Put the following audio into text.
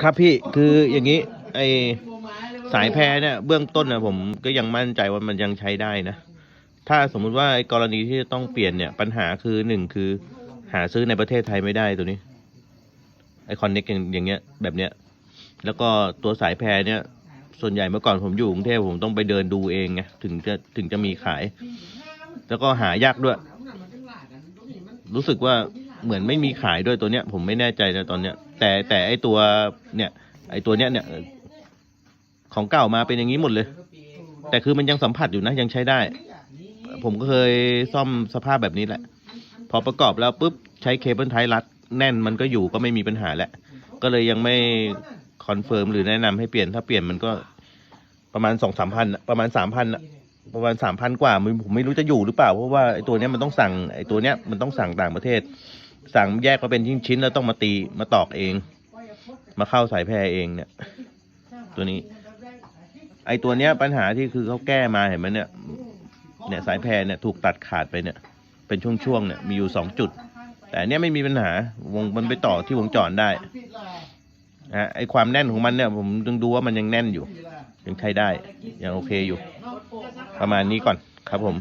ครับพี่คืออย่างนี้ ไอสายแพรเนี่ยเบื้องต้นนะผมก็ยังมั่นใจว่ามันยังใช้ได้นะ ถ้าสมมุติว่าไอ้กรณีที่จะต้องเปลี่ยนเนี่ย ปัญหาคือหนึ่งคือ หาซื้อในประเทศไทยไม่ได้ตัวนี้ ไอคอนเน็กอย่างอย่างเงี้ยแบบเนี้ย แล้วก็ตัวสายแพรเนี่ย ส่วนใหญ่เมื่อก่อนผมอยู่กรุงเทพผมต้องไปเดินดูเองไงถึงจะถึงจะมีขาย แล้วก็หายากด้วย รู้สึกว่า เหมือนไม่มีขายด้วยตัวเนี้ย ผมไม่แน่ใจนะตอนเนี้ย แต่แต่ไอตัวเนี่ย ไอตัวเนี้ยเนี่ย ของเก่ามาเป็นอย่างนี้หมดเลย แต่คือมันยังสัมผัสอยู่นะยังใช้ได้ ผมก็เคยซ่อมสภาพแบบนี้แหละ พอประกอบแล้วปุ๊บใช้เคเบิลไทยรัดแน่นมันก็อยู่ก็ไม่มีปัญหาแล้วก็เลยยังไม่คอนเฟิร์มหรือแนะนำให้เปลี่ยนถ้าเปลี่ยนมันก็ประมาณสองสามพันประมาณสามพันประมาณสามพันกว่ามันผมไม่รู้จะอยู่หรือเปล่าเพราะว่าไอ้ตัวเนี้ยมันต้องสั่งไอ้ตัวเนี้ยมันต้องสั่งต่างประเทศ สั่งแยกมาเป็นชิ้นๆแล้วต้องมาตีมาตอกเอง มาเข้าสายแพรเองเนี่ย ตัวนี้ ไอ้ตัวเนี้ยปัญหาที่คือเขาแก้มาเห็นไหมเนี่ย เนี่ยสายแพรเนี่ยถูกตัดขาดไปเนี่ย เป็นช่วงๆเนี่ยมีอยู่สองจุด แต่เนี้ยไม่มีปัญหาวงมันไปต่อที่วงจรได้นะฮะไอ้ความแน่นของมันเนี่ย ผมต้องดูว่ามันยังแน่นอยู่ยังใช้ได้ยังโอเคอยู่ ประมาณนี้ก่อนครับผม